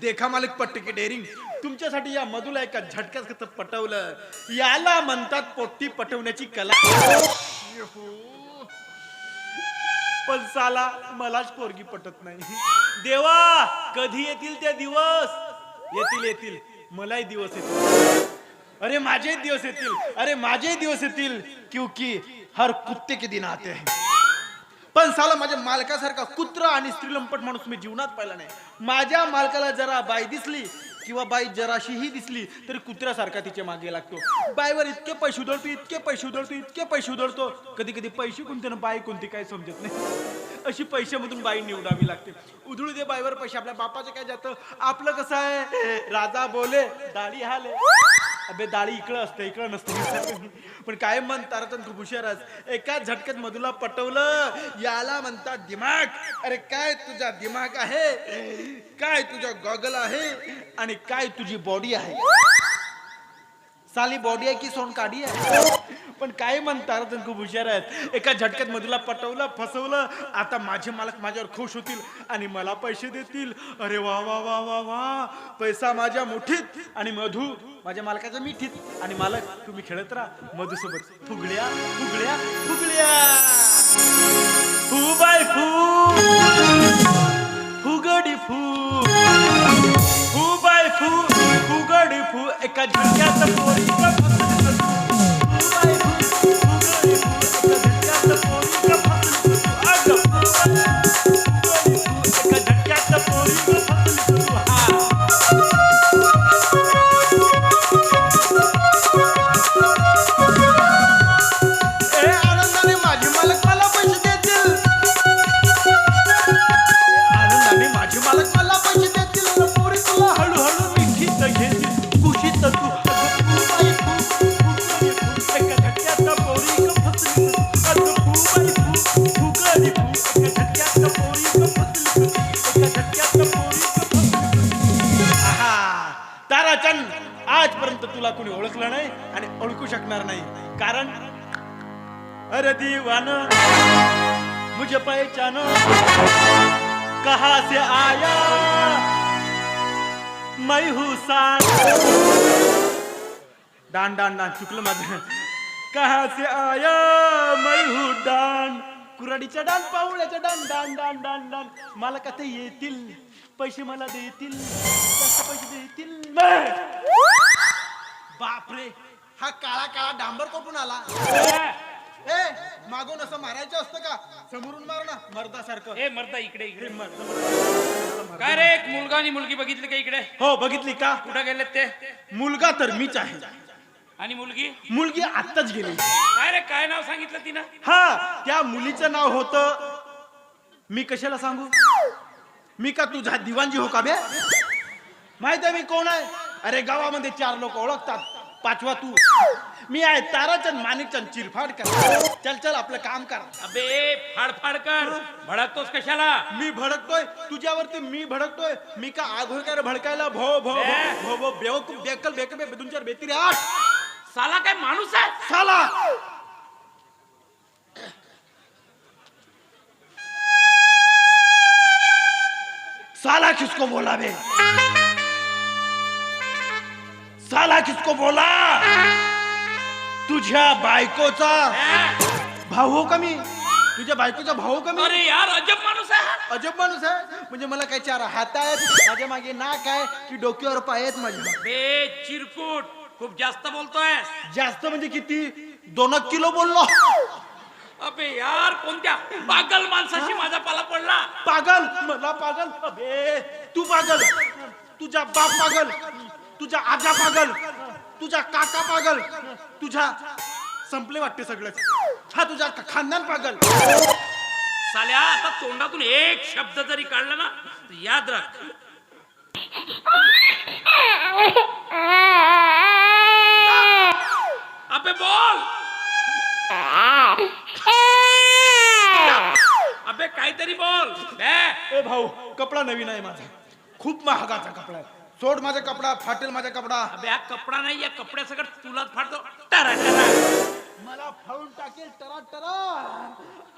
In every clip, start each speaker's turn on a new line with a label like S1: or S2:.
S1: देखा मालक पट्टे की डेअरिंग तुमच्यासाठी या मधुला एका झटक्यात कसं पटवलं? याला म्हणतात पोट्टी पटवण्याची कला. पण साला मलाच पोरगी पटत नाही. देवा कधी येतील ते दिवस? येतील येतील. मलाही दिवस येतील. अरे माझे दिवस येतील. अरे माझे दिवस येतील. क्योंकि हर कुत्ते के दिन आते हैं. पण साला माझ्या मालकासारखा कुत्रा आणि स्त्रीलंपट माणूस मी जीवनात पाहिला नाही. माझ्या मालकाला जरा बाई दिसली किंवा बाई जराशीही दिसली तरी कुत्र्यासारखा तिच्यामागे लागतो. बाईवर इतके पैसे उधळतो इतके पैसे उधळतो इतके पैसे उधळतो. कधी कधी पैसे कोणते ना बाई कोणती काय समजत नाही. अशी पैशामधून बाई निवडावी लागते. उधळू दे बाईवर पैसे आपल्या बापाचं काय जातं? आपलं कसं आहे? राजा बोले दाढी हाले. अबे दाढी इकडं असतं इकडं नसतं. पण काय म्हण तारतन खूप हुशारच. एका झटक्यात मधुला पटवलं. याला म्हणतात दिमाग. अरे काय तुझा दिमाग आहे? काय तुझा गॉगल आहे? आणि काय तुझी बॉडी आहे? साली बॉडी आहे की सोन काढी आहे? पण काय म्हणतात तारतन खूप हुशार आहेत. एका झटक्यात मधुला पटवलं फसवलं. आता माझे मालक माझ्यावर खुश होतील आणि मला पैसे देतील. अरे वा वा वा वा वा. पैसा माझ्या मुठीत आणि मधू माझ्या मालकाच्या मिठीत. आणि मालक तुम्ही खेळत राहा. मधूसोबत फुगड्या फुगड्या फुगड्या. आणि शकणार नाही. कारण अरे दीवान मुझे पहचानो कहा से आया? मै हूँ डान डान डान चुकलं माझं कहा से आया? मै हूँ डान। कुराडीच्या डान पावळ्याच्या डान डान डान डान डान। मला कथा येतील पैसे मला देतील जास्त पैसे देतील। बापरे! हा काळा काळा डांबर कोपून आला. ए! मागून असं मारायचं असतं का? समोरून मार ना मर्दासारखं.
S2: ए मर्दा इकडे इकडे.
S1: हे.
S2: काय रे एक मुलगा आणि मुलगी बघितली का इकडे?
S1: हो बघितली का?
S2: कुठं गेलेत ते?
S1: मुलगा तर मीच आहे.
S2: आणि मुलगी?
S1: मुलगी आत्ताच गेली.
S2: काय रे काय नाव सांगितलं तिनं?
S1: हा त्या मुलीचं नाव होत मी कशाला सांगू? मी का तुझा दिवाणजी हो का बे? माहीत आहे मी कोण आहे? अरे गावामध्ये चार लोक ओळखतात. पाचवा तू. मी आहे ताराचंद माणिकचंद चिरफाडकर. चल चल आपलं काम कर.
S2: अबे फाडफाड कर भडकतोस कशाला?
S1: मी भडकतोय? तुझ्यावरती मी भडकतोय? मी का आघोळ काय रे भडकायला भो भो भो भो भो बेवकूफ बेकल बेकल बे दोन चार बेतीरी आठ.
S2: साला काय माणूस आहे?
S1: साला. साला किसको बोला बे? साला किसको बोला? तुझ्या बायकोचा भाऊ हो का मी? तुझ्या बायकोचा भाऊ का मी?
S2: अरे यार अजब माणूस आहे.
S1: अजब माणूस आहे? म्हणजे मला काय चार हात आहेत माझ्या मागे नाक आहे की डोक्यावर पाय आहेत माझ्या
S2: बे चिरकुट खूप जास्त बोलतोय.
S1: जास्त म्हणजे किती? दोन किलो बोललो.
S2: अबे यार कोणत्या पागल माणसाशी माझा पाला पडला?
S1: पागल? मला पागल? अबे तू पागल? तुझा बाप पागल? तुझा आजा पागल तुझा काका पागल तुझा संपले वाटते सगळंच. हा तुझा ख- खानदान पागल.
S2: साल्या आता तोंडातून एक शब्द जरी काढला ना तर याद राख. अबे बोल. अबे काहीतरी बोल. बे
S1: ए भाऊ कपडा नवीन आहे माझा. खूप महागाचा कपडा आहे. सोड माझा कपडा फाटेल माझा कपडा.
S2: अबे हा कपडा नाही या कपड्यासकट तुलाच फाडतो. Ta-ra ta-ra.
S1: मला फाळून टाकेल टरा टरा.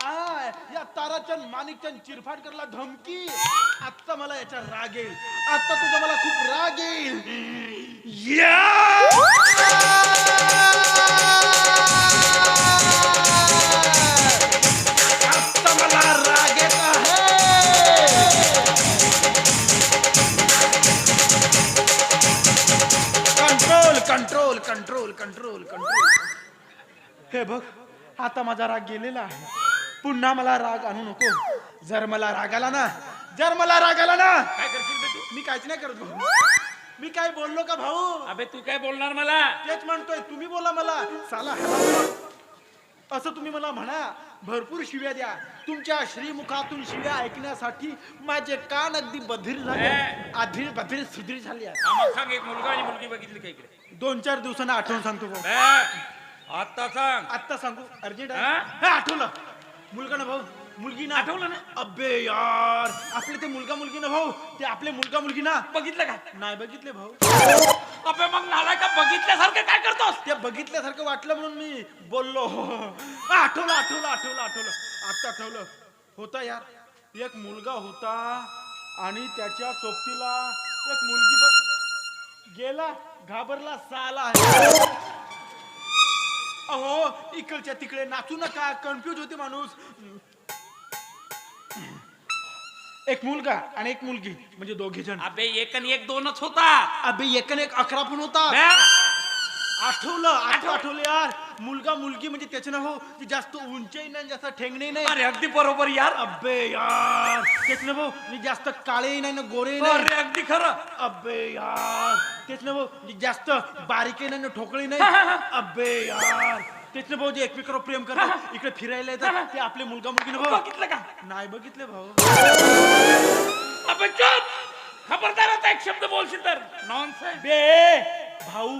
S1: आय, या ताराचंद माणिकचंद चिरफाड करला धमकी. आत्ता मला याचा राग येईल. आत्ता तुझा मला खूप राग येईल. या कंट्रोल कंट्रोल कंट्रोल कंट्रोल हे बघ आता माझा राग गेलेला आहे. पुन्हा मला राग आणू नको. जर मला राग आला ना जर मला राग आला ना
S2: काय करशील बे तू?
S1: मी काहीच नाही करत भाऊ. मी काय बोललो का भाऊ?
S2: अबे तू काय बोलणार मला?
S1: तेच म्हणतोय तुम्ही बोला मला. साला असं तुम्ही मला म्हणा. भरपूर शिव्या द्या. तुमच्या श्रीमुखातून शिव्या ऐकण्यासाठी माझे कान अगदी बधीर झाले.
S2: ए.
S1: अधीर बधीर सुधीर झाले.
S2: हा, मग सांग एक मुलगा आणि मुलगी बघितली का इकडे?
S1: दोन चार दिवसांना आठवण सांगतो भाऊ.
S2: आता सांग.
S1: आत्ता सांगू. अर्जंट
S2: हा?
S1: हे आठवलं. मुलगा ना भाऊ मुलगी ना
S2: आठवलं ना?
S1: अबे यार. आपले ते मुलगा मुलगी ना भाऊ ते आपले मुलगा मुलगी ना
S2: बघितलं का?
S1: नाही बघितले भाऊ.
S2: अबे मग नाला का? बघितल्यासारखं काय करतोस?
S1: ते बघितल्यासारखं वाटलं म्हणून मी बोललो. हा, आठवलं आठवलं आठवलं आठवलं. आत्ता आठवलं. होता यार. एक मुलगा होता आणि त्याच्या सोबतीला एक मुलगी बघ गेला घाबरला साला. अहो इकडच्या तिकडे नाचू नका कन्फ्युज होते माणूस. एक मुलगा आणि एक मुलगी म्हणजे दोघे जण.
S2: अबे एक आणि एक दोनच होता
S1: अबे एक आणि एक अकरा पण होता
S2: बे,
S1: आठवलं आठव आठवलं यार. मुलगा मुलगी म्हणजे त्याचं नाव हो ते जास्त उंचही नाही जास्त ठेंगणे नाही.
S2: अरे अगदी बरोबर यार.
S1: अबे यार. तेच ना भाऊ म्हणजे जास्त काळेही नाही ना गोरे नाही.
S2: अरे अगदी खरं.
S1: अबे यार. तेच ना भाऊ म्हणजे जास्त बारीकही नाही ना ठोकळी नाही. अबे यार. तेच ना भाऊ जे एकमेकावर प्रेम करतात इकडे फिरायला येतात ते आपले मुलगा मुलगी ना भाऊ.
S2: बघितलं का?
S1: नाही बघितले भाऊ.
S2: अबे चुप. खबरदार आता एक शब्द बोलशील तर. नॉनसेन्स
S1: बे. भाऊ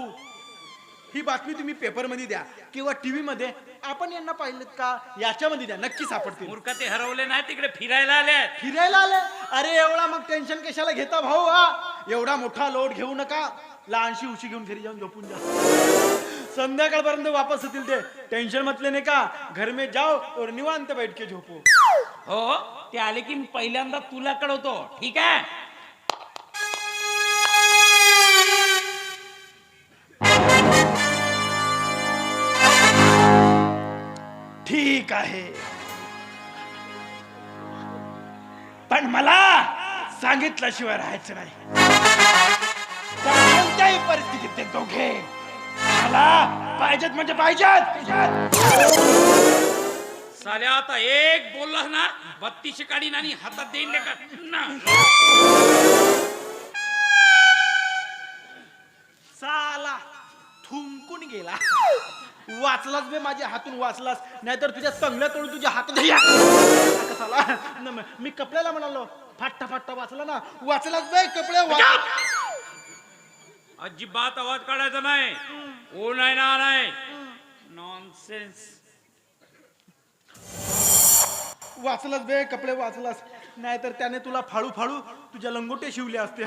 S1: ही बातमी तुम्ही पेपरमध्ये द्या किंवा टीव्ही मध्ये आपण यांना पाहिलं का? याच्यामध्ये द्या. नक्की सापडतील.
S2: मूर्ख ते हरवले नाही तिकडे फिरायला आले
S1: फिरायला आले? अरे एवढा मग टेन्शन कशाला घेता भाऊ हा? एवढा मोठा लोड घेऊ नका. लहानशी उशी घेऊन घरी जाऊन झोपून जा. संध्याकाळपर्यंत वापस होतील ते. टेन्शन मतले नाही का? घर में जाओ और निवांत बैठ के झोपो.
S2: हो ते आले की मी पहिल्यांदा तुला कळवतो. ठीक आहे?
S1: ठीक आहे. पण मला सांगितल्याशिवाय राहायचं नाही. कोणत्याही परिस्थितीत ते दोघे मला पाहिजेत म्हणजे पाहिजेत.
S2: साल्या आता एक बोलला ना बत्तीसशे काढीन आणि हातात देईन लेका ना
S1: साला थुंकून गेला. वाचलाच बे माझ्या हातून वाचलास. नाहीतर तुझ्या तंगल्या तोडून तुझ्या हातात या. न म- मी कपड्याला म्हणालो फाट्टा फाट्टा वाचला ना. वाचलाच बे कपड्या वाच
S2: अजिबात आवाज काढायचा नाही. ओ नाही ना नाही. नॉनसेन्स
S1: वाचलास बे कपडे वाचलास. नाहीतर त्याने तुला फाळू फाळू तुझ्या लंगोटे शिवले असते.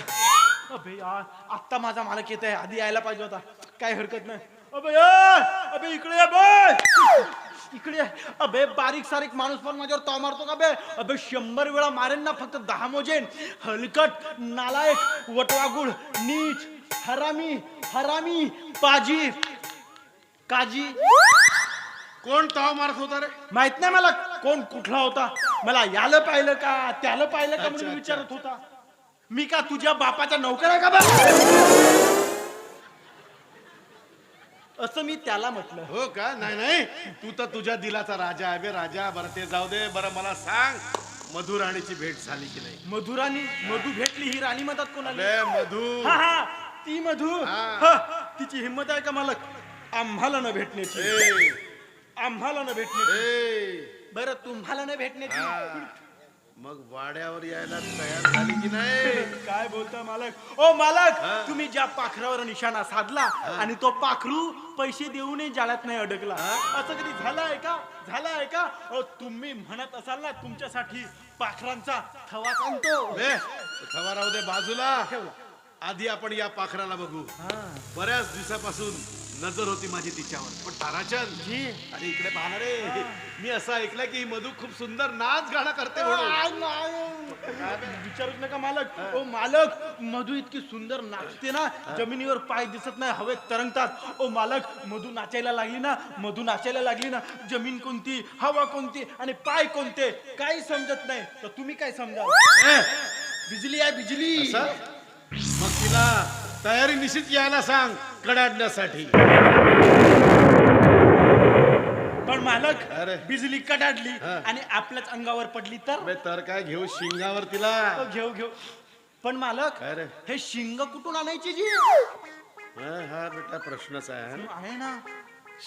S1: अबे यार आत्ता माझा मालक येत आहे आधी यायला पाहिजे होता. काय हरकत नाही. अबे इकडे ये बे. इकडे ये. अबे बारीक सारीक माणूस पण माझ्यावर ताव मारतो का बे? अबे शंभर वेळा मारेन ना फक्त दहा मोजेन. हलकट नालायक वटवागुळ नीच हरामी हरामी पाजी. काजी.
S3: कोण ताव मारत होता रे?
S1: माहीत नाही मला कोण कुठला होता. मला याला पाहिलं का त्याला पाहिलं का म्हणून विचारत होता. मी का तुझ्या बापाचा नौकर आहे का बा? असं मी त्याला म्हटलं.
S3: हो का? नाही नाही. तू तर तुझ्या दिलाचा राजा आहे बे राजा. बरं ते जाऊ दे. बरं मला सांग मधुराणीची भेट झाली की नाही?
S1: मधुराणी मधु भेटली ही राणी म्हणतात कोणाला?
S3: अरे मधु.
S1: हा हा. ती मधु.
S3: हा.
S1: हा, तिची हिंमत आहे का मालक? आम्हाला न भेटण्याची.
S3: ए,
S1: आम्हाला न भेटण्याची.
S3: ए,
S1: बरं तुम्हाला न भेटण्याची.
S3: हा. मग वाड्यावर यायला तयार झाली की नाही?
S1: काय बोलता मालक? ओ मालक तुम्ही ज्या पाखरावर निशाणा साधला आणि तो पाखरू पैसे देऊनही जाळ्यात नाही अडकला. असं कधी झालं आहे का? झालं आहे का? अहो, तुम्ही म्हणत असाल ना तुमच्यासाठी पाखरांचा थवा
S3: बे थवा राहू दे बाजूला. आधी आपण या पाखराला बघू. बऱ्याच दिवसापासून नजर होती माझी तिच्यावर. पण ताराचंद
S1: जी.
S3: अरे इकडे पाहणार रे. मी असं ऐकलंय की मधू खूप सुंदर नाच गाणं करते म्हणून.
S1: विचारूच नका मालक. ओ मालक मधू इतकी सुंदर नाचते ना जमिनीवर पाय दिसत नाही हवेत तरंगतात. ओ मालक मधू नाचायला लागली ना मधू नाचायला लागली ना जमीन कोणती हवा कोणती आणि पाय कोणते काही समजत नाही. तर तुम्ही काय समजा बिजली आहे बिजली.
S3: असं? मग तिला तयारी निश्चित यायला सांग. कडाडण्यासाठी
S1: पण मालक
S3: अरे.
S1: बिजली कडाडली
S3: हा.
S1: आणि आपल्याच अंगावर पडली तर?
S3: तर काय घेऊ? शिंगावर तिला.
S1: ओ, घेऊ घेऊ. पण मालक
S3: काय रे?
S1: हे शिंग कुठून आणायची जी?
S3: हा हा बेटा प्रश्नच आहे हा.
S1: आहे ना.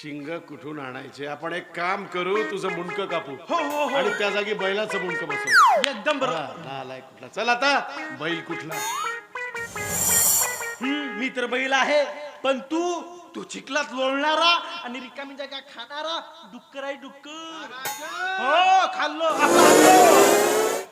S3: शिंग कुठून आणायचे? आपण एक काम करू तुझं मुंडक कापू.
S1: हो हो हो.
S3: आणि त्या जागी बैलाचं मुंडक बसवू.
S1: एकदम बरोबर
S3: हा, नालायक कुठला. चल आता बैल कुठला?
S1: हम्म, मी तर बैल आहे. पण तू तू चिखलात लोळणारा आणि रिकामी जागा खाणारा डुक्कर आहे डुक्कर हो खाल्लो खाल्लो.